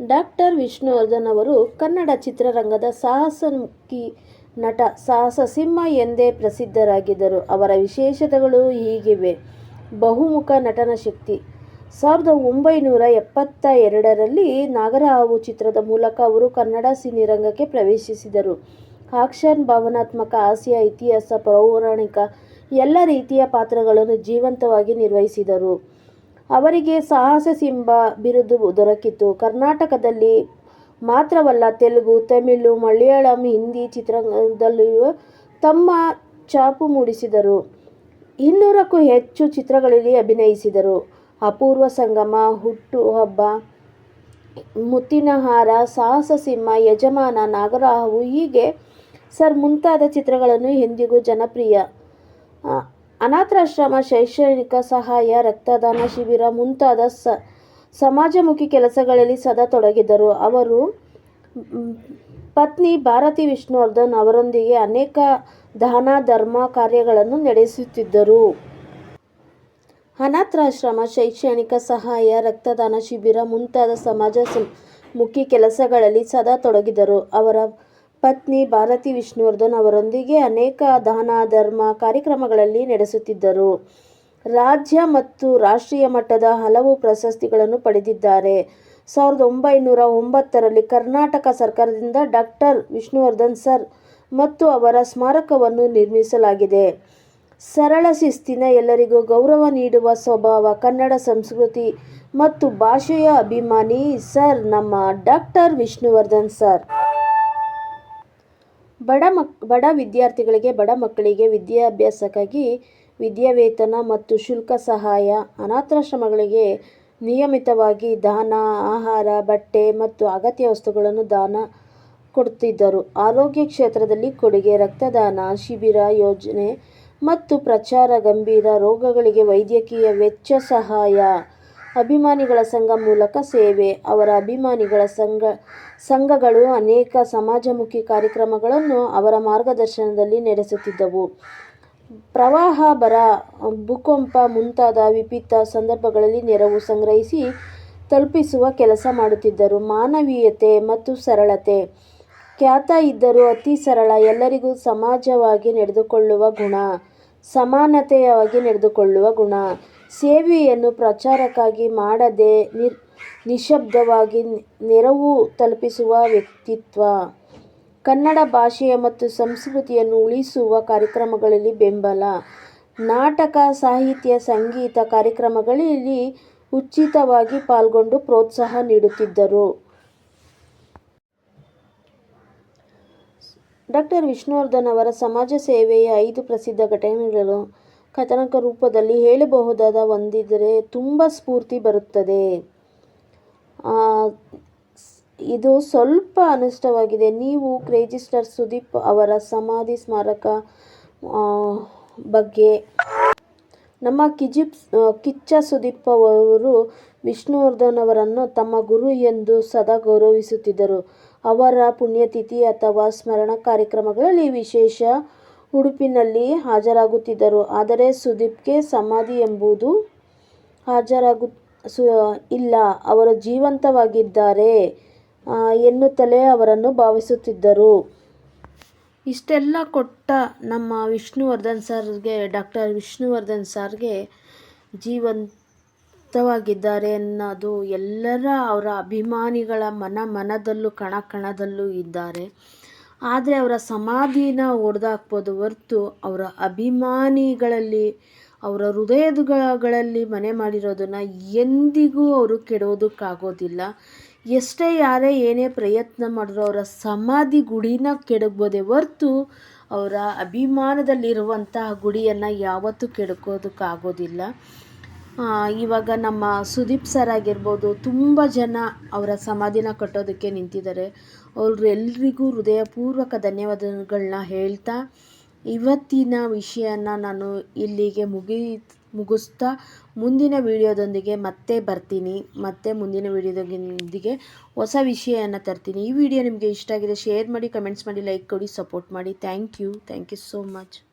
Doctor Vishnuvardhan ಅವರು ಕನ್ನಡ ಚಿತ್ರರಂಗದ ಸಾಹಸಮುಖಿ ನಟ ಸಾಹಸ ಸಿಂಹ ಎಂದೇ ಪ್ರಸಿದ್ಧರಾಗಿದ್ದರು. ಅವರ ವಿಶೇಷತೆಗಳು ಹೀಗಿವೆ. ಬಹುಮುಖ ನಟನ ಶಕ್ತಿ. ಸಾವಿರದ ಒಂಬೈನೂರ ಎಪ್ಪತ್ತ ಎರಡರಲ್ಲಿ ನಾಗರಹಾವು ಚಿತ್ರದ ಮೂಲಕ ಅವರು ಕನ್ನಡ ಸಿನಿರಂಗಕ್ಕೆ ಪ್ರವೇಶಿಸಿದರು. ಆಕ್ಷನ್, ಭಾವನಾತ್ಮಕ ಹಾಸ್ಯ, ಇತಿಹಾಸ, ಪೌರಾಣಿಕ ಎಲ್ಲ ರೀತಿಯ ಪಾತ್ರಗಳನ್ನು ಜೀವಂತವಾಗಿ ನಿರ್ವಹಿಸಿದರು. ಅವರಿಗೆ ಸಾಹಸ ಸಿಂಹ ಬಿರುದು ದೊರಕಿತು. ಕರ್ನಾಟಕದಲ್ಲಿ ಮಾತ್ರವಲ್ಲ, ತೆಲುಗು, ತಮಿಳು, ಮಲಯಾಳಂ, ಹಿಂದಿ ಚಿತ್ರದಲ್ಲಿಯೂ ತಮ್ಮ ಛಾಪು ಮೂಡಿಸಿದರು. ಇನ್ನೂರಕ್ಕೂ ಹೆಚ್ಚು ಚಿತ್ರಗಳಲ್ಲಿ ಅಭಿನಯಿಸಿದರು. ಅಪೂರ್ವ ಸಂಗಮ, ಹುಟ್ಟು ಹಬ್ಬ, ಮುತ್ತಿನಹಾರ, ಸಾಹಸ ಸಿಂಹ, ಯಜಮಾನ, ನಾಗರಹಾವು ಹೀಗೆ ಸರ್ ಮುಂತಾದ ಚಿತ್ರಗಳನ್ನು ಎಂದಿಗೂ ಜನಪ್ರಿಯ ಅನಾಥಾಶ್ರಮ, ಶೈಕ್ಷಣಿಕ ಸಹಾಯ, ರಕ್ತದಾನ ಶಿಬಿರ ಮುಂತಾದ ಸ, ಸಮಾಜಮುಖಿ ಕೆಲಸಗಳಲ್ಲಿ ಸದಾ ತೊಡಗಿದ್ದರು. ಅವರು ಪತ್ನಿ ಭಾರತಿ ವಿಷ್ಣುವರ್ಧನ್ ಅವರೊಂದಿಗೆ ಅನೇಕ ದಾನ, ಧರ್ಮ ಕಾರ್ಯಗಳನ್ನು ನಡೆಸುತ್ತಿದ್ದರು. ಅನಾಥಾಶ್ರಮ, ಶೈಕ್ಷಣಿಕ ಸಹಾಯ, ರಕ್ತದಾನ ಶಿಬಿರ ಮುಂತಾದ ಸಮಾಜ ಮುಖಿ ಕೆಲಸಗಳಲ್ಲಿ ಸದಾ ತೊಡಗಿದರು ಅವರ ಪತ್ನಿ ಭಾರತಿ ವಿಷ್ಣುವರ್ಧನ್ ಅವರೊಂದಿಗೆ ಅನೇಕ ದಾನ, ಧರ್ಮ ಕಾರ್ಯಕ್ರಮಗಳಲ್ಲಿ ನಡೆಸುತ್ತಿದ್ದರು. ರಾಜ್ಯ ಮತ್ತು ರಾಷ್ಟ್ರೀಯ ಮಟ್ಟದ ಹಲವು ಪ್ರಶಸ್ತಿಗಳನ್ನು ಪಡೆದಿದ್ದಾರೆ. ಸಾವಿರದ ಒಂಬೈನೂರ ಒಂಬತ್ತರಲ್ಲಿ ಕರ್ನಾಟಕ ಸರ್ಕಾರದಿಂದ ಡಾಕ್ಟರ್ ವಿಷ್ಣುವರ್ಧನ್ ಸರ್ ಮತ್ತು ಅವರ ಸ್ಮಾರಕವನ್ನು ನಿರ್ಮಿಸಲಾಗಿದೆ. ಸರಳ ಶಿಸ್ತಿನ ಎಲ್ಲರಿಗೂ ಗೌರವ ನೀಡುವ ಸ್ವಭಾವ ಕನ್ನಡ ಸಂಸ್ಕೃತಿ ಮತ್ತು ಭಾಷೆಯ ಅಭಿಮಾನಿ ಸರ್ ನಮ್ಮ ಡಾಕ್ಟರ್ ವಿಷ್ಣುವರ್ಧನ್ ಸರ್. ಬಡ ಮಕ್, ಬಡ ವಿದ್ಯಾರ್ಥಿಗಳಿಗೆ, ಬಡ ಮಕ್ಕಳಿಗೆ ವಿದ್ಯಾಭ್ಯಾಸಕ್ಕಾಗಿ ವಿದ್ಯಾವೇತನ ಮತ್ತು ಶುಲ್ಕ ಸಹಾಯ ಅನಾಥಾಶ್ರಮಗಳಿಗೆ ನಿಯಮಿತವಾಗಿ ದಾನ, ಆಹಾರ, ಬಟ್ಟೆ ಮತ್ತು ಅಗತ್ಯ ವಸ್ತುಗಳನ್ನು ದಾನ ಕೊಡುತ್ತಿದ್ದರು ಆರೋಗ್ಯ ಕ್ಷೇತ್ರದಲ್ಲಿ ಕೊಡುಗೆ, ರಕ್ತದಾನ, ಶಿಬಿರ ಯೋಜನೆ ಮತ್ತು ಪ್ರಚಾರ ಗಂಭೀರ ರೋಗಗಳಿಗೆ ವೈದ್ಯಕೀಯ ವೆಚ್ಚ ಸಹಾಯ ಅಭಿಮಾನಿಗಳ ಸಂಘ ಮೂಲಕ ಸೇವೆ. ಅವರ ಅಭಿಮಾನಿಗಳ ಸಂಘ, ಸಂಘಗಳು ಅನೇಕ ಸಮಾಜಮುಖಿ ಕಾರ್ಯಕ್ರಮಗಳನ್ನು ಅವರ ಮಾರ್ಗದರ್ಶನದಲ್ಲಿ ನಡೆಸುತ್ತಿದ್ದವು. ಪ್ರವಾಹ, ಬರ, ಭೂಕಂಪ ಮುಂತಾದ ವಿಪಿತ ಸಂದರ್ಭಗಳಲ್ಲಿ ನೆರವು ಸಂಗ್ರಹಿಸಿ ತಲುಪಿಸುವ ಕೆಲಸ ಮಾಡುತ್ತಿದ್ದರು. ಮಾನವೀಯತೆ ಮತ್ತು ಸರಳತೆ. ಖ್ಯಾತ ಇದ್ದರೂ ಅತಿ ಸರಳ, ಎಲ್ಲರಿಗೂ ಸಮಾಜವಾಗಿ ನಡೆದುಕೊಳ್ಳುವ ಗುಣ, ಸಮಾನತೆಯಾಗಿ ನಡೆದುಕೊಳ್ಳುವ ಗುಣ. ಸೇವೆಯನ್ನು ಪ್ರಚಾರಕ್ಕಾಗಿ ಮಾಡದೆ ನಿಶ್ಶಬ್ದವಾಗಿ ನೆರವು ತಲುಪಿಸುವ ವ್ಯಕ್ತಿತ್ವ. ಕನ್ನಡ ಭಾಷೆಯ ಮತ್ತು ಸಂಸ್ಕೃತಿಯನ್ನು ಉಳಿಸುವ ಕಾರ್ಯಕ್ರಮಗಳಲ್ಲಿ ಬೆಂಬಲ. ನಾಟಕ, ಸಾಹಿತ್ಯ, ಸಂಗೀತ ಕಾರ್ಯಕ್ರಮಗಳಲ್ಲಿ ಉಚಿತವಾಗಿ ಪಾಲ್ಗೊಂಡು ಪ್ರೋತ್ಸಾಹ ನೀಡುತ್ತಿದ್ದರು. ಡಾಕ್ಟರ್ ವಿಷ್ಣುವರ್ಧನ್ ಅವರ ಸಮಾಜ ಸೇವೆಯ ಐದು ಪ್ರಸಿದ್ಧ ಘಟನೆಗಳು ಕಥನಕ ರೂಪದಲ್ಲಿ ಹೇಳಬಹುದಾದ ಒಂದಿದ್ದರೆ ತುಂಬ ಸ್ಫೂರ್ತಿ ಬರುತ್ತದೆ. ಇದು ಸ್ವಲ್ಪ ಅನಿಷ್ಟವಾಗಿದೆ. ನೀವು ಕ್ರೇಜಿಸ್ಟರ್ ಸುದೀಪ್ ಅವರ ಸಮಾಧಿ ಸ್ಮಾರಕ ಬಗ್ಗೆ ನಮ್ಮ ಕಿಜಿಪ್, ಕಿಚ್ಚ ಸುದೀಪ್ ಅವರು ವಿಷ್ಣುವರ್ಧನ್ ಅವರನ್ನು ತಮ್ಮ ಗುರು ಎಂದು ಸದಾ ಗೌರವಿಸುತ್ತಿದ್ದರು. ಅವರ ಪುಣ್ಯತಿಥಿ ಅಥವಾ ಸ್ಮರಣ ಕಾರ್ಯಕ್ರಮಗಳಲ್ಲಿ ವಿಶೇಷ ಉಡುಪಿನಲ್ಲಿ ಹಾಜರಾಗುತ್ತಿದ್ದರು. ಆದರೆ ಸುದೀಪ್ಗೆ ಸಮಾಧಿ ಎಂಬುದು ಹಾಜರಾಗು, ಸು, ಇಲ್ಲ. ಅವರು ಜೀವಂತವಾಗಿದ್ದಾರೆ ಎನ್ನುತ್ತಲೇ ಅವರನ್ನು ಭಾವಿಸುತ್ತಿದ್ದರು. ಇಷ್ಟೆಲ್ಲ ಕೊಟ್ಟ ನಮ್ಮ ವಿಷ್ಣುವರ್ಧನ್ ಸರ್ಗೆ, ಡಾಕ್ಟರ್ ವಿಷ್ಣುವರ್ಧನ್ ಸರ್ಗೆ ಜೀವಂತವಾಗಿದ್ದಾರೆ ಅನ್ನೋದು ಎಲ್ಲರ ಅವರ ಅಭಿಮಾನಿಗಳ ಮನ ಮನದಲ್ಲೂ, ಕಣ ಕಣದಲ್ಲೂ ಇದ್ದಾರೆ. ಆದರೆ ಅವರ ಸಮಾಧಿನ ಒಡೆದಾಕ್ಬೋದು ಹೊರ್ತು ಅವರ ಅಭಿಮಾನಿಗಳಲ್ಲಿ, ಅವರ ಹೃದಯದಗಳಲ್ಲಿ ಮನೆ ಮಾಡಿರೋದನ್ನು ಎಂದಿಗೂ ಅವರು ಕೆಡೋದಕ್ಕಾಗೋದಿಲ್ಲ. ಎಷ್ಟೇ ಯಾರೇ ಏನೇ ಪ್ರಯತ್ನ ಮಾಡಿದ್ರು ಅವರ ಸಮಾಧಿ ಗುಡಿನ ಕೆಡಗ್ಬೋದೇ ಹೊರ್ತು ಅವರ ಅಭಿಮಾನದಲ್ಲಿರುವಂತಹ ಗುಡಿಯನ್ನು ಯಾವತ್ತೂ ಕೆಡಕೋದಕ್ಕಾಗೋದಿಲ್ಲ. ಇವಾಗ ನಮ್ಮ ಸುದೀಪ್ ಸರ್ ಆಗಿರ್ಬೋದು ತುಂಬ ಜನ ಅವರ ಸಮಾಧಿನ ಕಟ್ಟೋದಕ್ಕೆ ನಿಂತಿದ್ದಾರೆ. ಅವರು ಎಲ್ರಿಗೂ ಹೃದಯಪೂರ್ವಕ ಧನ್ಯವಾದಗಳನ್ನ ಹೇಳ್ತಾ ಇವತ್ತಿನ ವಿಷಯನ ನಾನು ಇಲ್ಲಿಗೆ ಮುಗಿ, ಮುಗಿಸ್ತಾ ಮುಂದಿನ ವಿಡಿಯೋದೊಂದಿಗೆ ಮತ್ತೆ ಬರ್ತೀನಿ. ಮತ್ತೆ ಮುಂದಿನ ವಿಡಿಯೋದೊಂದಿಗೆ ಹೊಸ ವಿಷಯನ ತರ್ತೀನಿ. ಈ ವಿಡಿಯೋ ನಿಮಗೆ ಇಷ್ಟ ಆಗಿದೆ ಶೇರ್ ಮಾಡಿ, ಕಮೆಂಟ್ಸ್ ಮಾಡಿ, ಲೈಕ್ ಕೊಡಿ, ಸಪೋರ್ಟ್ ಮಾಡಿ. Thank you. Thank you so much.